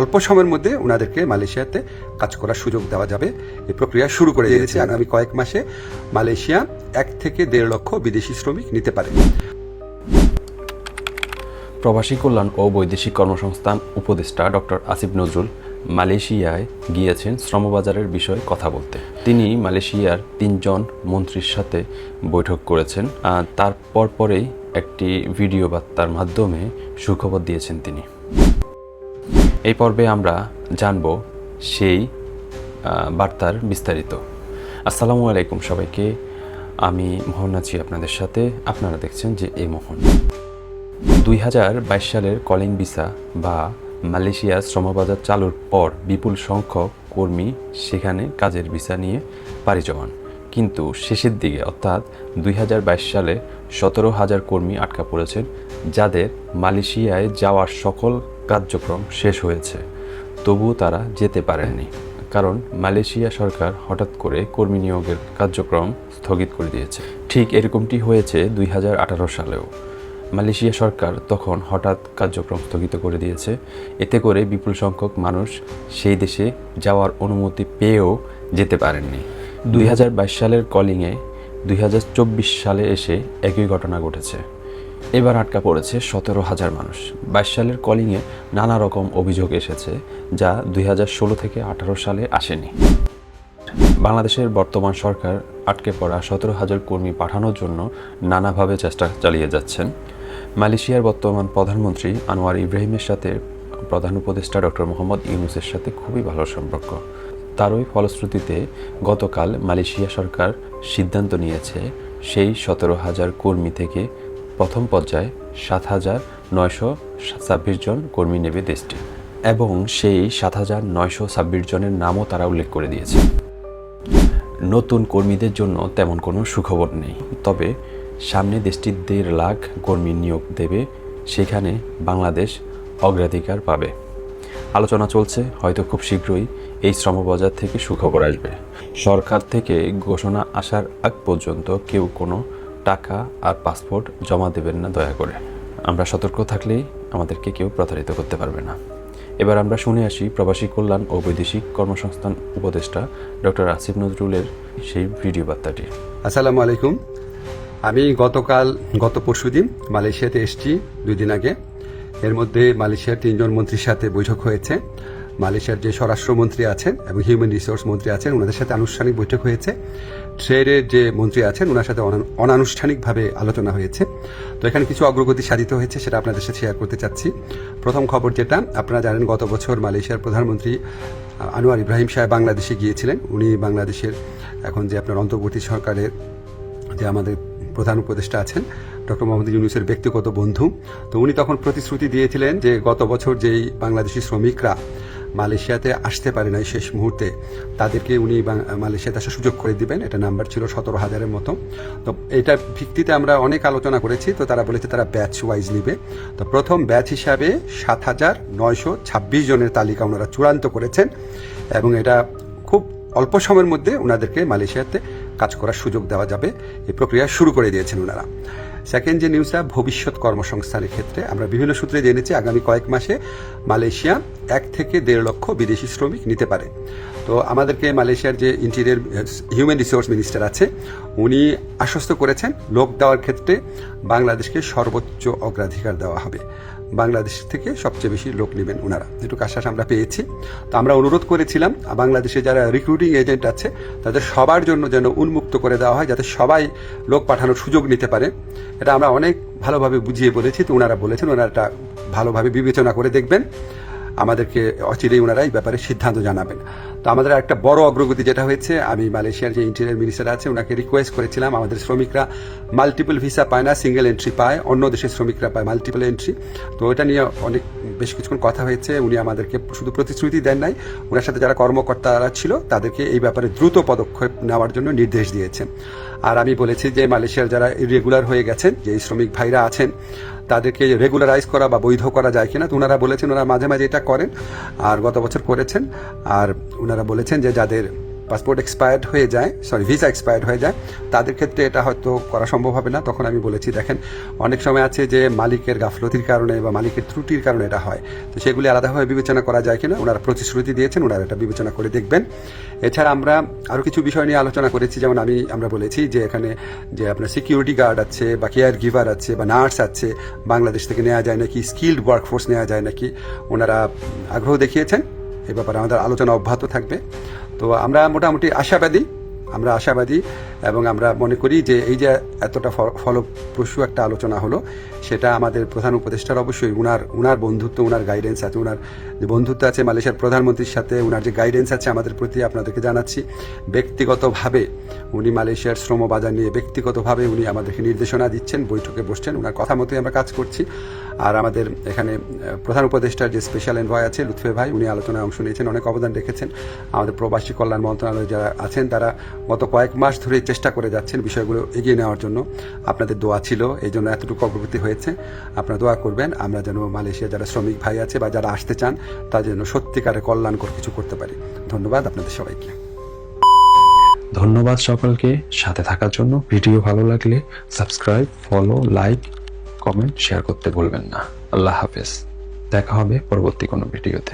অল্প সময়ের মধ্যে ওনাদেরকে মালয়েশিয়াতে কাজ করার সুযোগ দেওয়া যাবে। এই প্রক্রিয়া শুরু করে দিয়েছে আগামী কয়েক মাসে। মালয়েশিয়া এক থেকে দেড় লক্ষ বিদেশি শ্রমিক নিতে পারে। প্রবাসী কল্যাণ ও বৈদেশিক কর্মসংস্থান উপদেষ্টা ডক্টর আসিফ নজরুল মালয়েশিয়ায় গিয়েছেন শ্রমবাজারের বিষয়ে কথা বলতে। তিনি মালয়েশিয়ার তিনজন মন্ত্রীর সাথে বৈঠক করেছেন। আর তার পরপরেই একটি ভিডিও বার্তার মাধ্যমে সুখবর দিয়েছেন তিনি। এই পর্বে আমরা জানব সেই বার্তার বিস্তারিত। আসসালামু আলাইকুম সবাইকে। আমি মোহন আছি আপনাদের সাথে। আপনারা দেখছেন যে এই মোহন। দুই হাজার বাইশ সালের কলিং ভিসা বা মালয়েশিয়া শ্রমবাজার চালুর পর বিপুল সংখ্যক কর্মী সেখানে কাজের ভিসা নিয়ে পাড়ি জমান। কিন্তু শেষের দিকে অর্থাৎ দুই হাজার বাইশ সালে সতেরো হাজার কর্মী আটকা পড়েছেন, যাদের মালয়েশিয়ায় যাওয়ার সকল কার্যক্রম শেষ হয়েছে। তবুও তারা যেতে পারেননি, কারণ মালয়েশিয়া সরকার হঠাৎ করে কর্মী নিয়োগের কার্যক্রম স্থগিত করে দিয়েছে। ঠিক এরকমটি হয়েছে দুই হাজার আঠারো সালেও। মালয়েশিয়া সরকার তখন হঠাৎ কার্যক্রম স্থগিত করে দিয়েছে। এতে করে বিপুল সংখ্যক মানুষ সেই দেশে যাওয়ার অনুমতি পেয়েও যেতে পারেননি। দুই হাজার বাইশ সালের কলিংয়ে দুই হাজার চব্বিশ সালে এসে একই ঘটনা ঘটেছে। এবার আটকা পড়েছে সতেরো হাজার মানুষ। বাইশ সালের কলিংয়ে নানা রকম অভিযোগ এসেছে, যা দুই হাজার ষোলো থেকে আঠারো সালে আসেনি। বাংলাদেশের বর্তমান সরকার আটকে পড়া সতেরো হাজার কর্মী পাঠানোর জন্য নানাভাবে চেষ্টা চালিয়ে যাচ্ছেন। মালয়েশিয়ার বর্তমান প্রধানমন্ত্রী আনোয়ার ইব্রাহিমের সাথে প্রধান উপদেষ্টা ডক্টর মোহাম্মদ ইউনুসের সাথে খুবই ভালো সম্পর্ক। তারই ফলশ্রুতিতে গতকাল মালয়েশিয়া সরকার সিদ্ধান্ত নিয়েছে, সেই সতেরো হাজার কর্মী থেকে প্রথম পর্যায়ে সাত হাজার নয়শো ছাব্বিশ জন কর্মী নেবে দেশটি, এবং সেই সাত হাজার নয়শো ছাব্বিশ জনের নামও তারা উল্লেখ করে দিয়েছে। নতুন কর্মীদের জন্য তেমন কোনো সুখবর নেই, তবে সামনে দেশটি দেড় লাখ কর্মী নিয়োগ দেবে, সেখানে বাংলাদেশ অগ্রাধিকার পাবে। আলোচনা চলছে, হয়তো খুব শীঘ্রই এই শ্রমবাজার থেকে সুখবর আসবে। সরকার থেকে ঘোষণা আসার আগ পর্যন্ত কেউ কোনো টাকা আর পাসপোর্ট জমা দেবেন না, দয়া করে। আমরা সতর্ক থাকলেই আমাদেরকে কেউ প্রতারিত করতে পারবে না। এবার আমরা শুনে আসি প্রবাসী কল্যাণ ও বৈদেশিক কর্মসংস্থান উপদেষ্টা ডক্টর আসিফ নজরুলের সেই ভিডিও বার্তাটি। আসসালামু আলাইকুম। আমি গতকাল, গত পরশুদিন মালয়েশিয়াতে এসেছি দুই দিন আগে। এর মধ্যে মালয়েশিয়ার তিনজন মন্ত্রীর সাথে বৈঠক হয়েছে। মালয়েশিয়ার যে স্বরাষ্ট্রমন্ত্রী আছেন এবং হিউম্যান রিসোর্স মন্ত্রী আছেন, ওনাদের সাথে আনুষ্ঠানিক বৈঠক হয়েছে। ট্রেডের যে মন্ত্রী আছেন, ওনার সাথে অনা- অনানুষ্ঠানিকভাবে আলোচনা হয়েছে। তো এখানে কিছু অগ্রগতি সাধিত হয়েছে, সেটা আপনাদের সাথে শেয়ার করতে চাচ্ছি। প্রথম খবর যেটা, আপনারা জানেন গত বছর মালয়েশিয়ার প্রধানমন্ত্রী আনোয়ার ইব্রাহিম সাহেব বাংলাদেশে গিয়েছিলেন। উনি বাংলাদেশের এখন যে আপনার অন্তর্বর্তী সরকারের যে আমাদের প্রধান উপদেষ্টা আছেন, ডক্টর মোহাম্মদ ইউনুসের ব্যক্তিগত বন্ধু, তো উনি তখন প্রতিশ্রুতি দিয়েছিলেন যে গত বছর যেই বাংলাদেশি শ্রমিকরা মালয়েশিয়াতে আসতে পারে নাই শেষ মুহূর্তে। তাদেরকে উনি মালয়েশিয়াতে আসার সুযোগ করে দিবেন। এটা নাম্বার ছিল সতেরো হাজারের মতো। তো এটার ভিত্তিতে আমরা অনেক আলোচনা করেছি। তো তারা বলেছে তারা ব্যাচ ওয়াইজ নিবে। তো প্রথম ব্যাচ হিসাবে সাত হাজার নয়শো ছাব্বিশ জনের তালিকা ওনারা চূড়ান্ত করেছেন। এবং এটা খুব অল্প সময়ের মধ্যে ওনাদেরকে মালয়েশিয়াতে কাজ করার সুযোগ দেওয়া যাবে। এই প্রক্রিয়া শুরু করে দিয়েছেন ওনারা সেকেন্ড যে নিউজটা ভবিষ্যৎ কর্মসংস্থানের ক্ষেত্রে আমরা বিভিন্ন সূত্রে জেনেছি, আগামী কয়েক মাসে মালয়েশিয়া এক থেকে দেড় লক্ষ বিদেশি শ্রমিক নিতে পারে। তো আমাদেরকে মালয়েশিয়ার যে ইন্টেরিয়ার হিউম্যান রিসোর্স মিনিস্টার আছে, উনি আশ্বস্ত করেছেন লোক দেওয়ার ক্ষেত্রে বাংলাদেশকে সর্বোচ্চ অগ্রাধিকার দেওয়া হবে। বাংলাদেশ থেকে সবচেয়ে বেশি লোক নেবেন ওনারা। এটুকু আশ্বাস আমরা পেয়েছি। তো আমরা অনুরোধ করেছিলাম, বাংলাদেশে যারা রিক্রুটিং এজেন্ট আছে, তাদের সবার জন্য যেন উন্মুক্ত করে দেওয়া হয়, যাতে সবাই লোক পাঠানোর সুযোগ নিতে পারে। এটা আমরা অনেক ভালোভাবে বুঝিয়ে বলেছি, তো ওনারা বলেছেন, ওনারা এটা ভালোভাবে বিবেচনা করে দেখবেন। আমাদেরকে অচিরেই ওনারা এই ব্যাপারে সিদ্ধান্ত জানাবেন। তো আমাদের একটা বড় অগ্রগতি যেটা হয়েছে, আমি মালয়েশিয়ার যে ইন্টেরিয়ার মিনিস্টার আছে ওনাকে রিকোয়েস্ট করেছিলাম আমাদের শ্রমিকরা মাল্টিপল ভিসা পায় না সিঙ্গেল এন্ট্রি পায়, অন্য দেশের শ্রমিকরা পায় মাল্টিপল এন্ট্রি তো এটা নিয়ে অনেক, বেশ কিছুক্ষণ কথা হয়েছে, উনি আমাদেরকে শুধু প্রতিশ্রুতি দেন নাই ওনার সাথে যারা কর্মকর্তারা ছিল, তাদেরকে এই ব্যাপারে দ্রুত পদক্ষেপ নেওয়ার জন্য নির্দেশ দিয়েছেন। আর আমি বলেছি যে মালয়েশিয়ার যারা রেগুলার হয়ে গেছেন যে শ্রমিক ভাইরা আছেন তাদেরকে রেগুলারাইজ করা বা বৈধ করা যায় কিনা, তো ওনারা বলেছেন ওনারা মাঝে মাঝে এটা করেন, আর গত বছর করেছেন, আর ওনারা বলেছেন যে যাদের পাসপোর্ট এক্সপায়ার্ড হয়ে যায় সরি ভিসা এক্সপায়ার্ড হয়ে যায়, তাদের ক্ষেত্রে এটা হয়তো করা সম্ভব হবে না, তখন আমি বলেছি, দেখেন, অনেক সময় আছে যে মালিকের গাফলতির কারণে বা মালিকের ত্রুটির কারণে এটা হয়, তো সেগুলি আলাদাভাবে বিবেচনা করা যায় কিনা ওনারা প্রতিশ্রুতি দিয়েছেন ওনারা এটা বিবেচনা করে দেখবেন। এছাড়া আমরা আরও কিছু বিষয় নিয়ে আলোচনা করেছি, যেমন আমি, আমরা বলেছি যে এখানে যে আপনার সিকিউরিটি গার্ড আছে বা কেয়ার গিভার আছে বা নার্স আছে, বাংলাদেশ থেকে নেওয়া যায় নাকি স্কিল্ড ওয়ার্কফোর্স নেওয়া যায় নাকি, ওনারা আগ্রহ দেখিয়েছেন। এ ব্যাপারে আমাদের আলোচনা অব্যাহত থাকবে। তো আমরা মোটামুটি আশাবাদী আমরা আশাবাদী এবং আমরা মনে করি যে এই যে এতটা ফলপ্রসূ একটা আলোচনা হলো, সেটা আমাদের প্রধান উপদেষ্টার অবশ্যই, উনার উনার বন্ধুত্ব, উনার গাইডেন্স আছে, উনার যে বন্ধুত্ব আছে মালয়েশিয়ার প্রধানমন্ত্রীর সাথে, উনার যে গাইডেন্স আছে আমাদের প্রতি আপনাদেরকে জানাচ্ছি। ব্যক্তিগতভাবে উনি মালয়েশিয়ার শ্রম বাজার নিয়ে ব্যক্তিগতভাবে উনি আমাদেরকে নির্দেশনা দিচ্ছেন, বৈঠকে বসছেন ওনার কথা মতোই আমরা কাজ করছি। আর আমাদের এখানে প্রধান উপদেষ্টার যে স্পেশাল এনভয় আছে, লুৎফে ভাই, উনি আলোচনায় অংশ নিয়েছেন, অনেক অবদান রেখেছেন। আমাদের প্রবাসী কল্যাণ মন্ত্রণালয়ে যারা আছেন, তারা গত কয়েক মাস ধরে চেষ্টা করে যাচ্ছেন বিষয়গুলো এগিয়ে নেওয়ার জন্য। আপনাদের দোয়া ছিল, এই জন্য এতটুকু অগ্রগতি হয়েছে। আপনারা দোয়া করবেন, আমরা যেন মালয়েশিয়া যারা শ্রমিক ভাই আছে বা যারা আসতে চান তাদের জন্য সত্যিকারে কল্যাণকর কিছু করতে পারি। ধন্যবাদ আপনাদের সবাইকে। ধন্যবাদ সকলকে। সাথে থাকার জন্য ভিডিও ভালো লাগলে subscribe, follow, like comment share করতে ভুলবেন না। আল্লাহ হাফেজ। দেখা হবে পরবর্তী কোনো ভিডিওতে।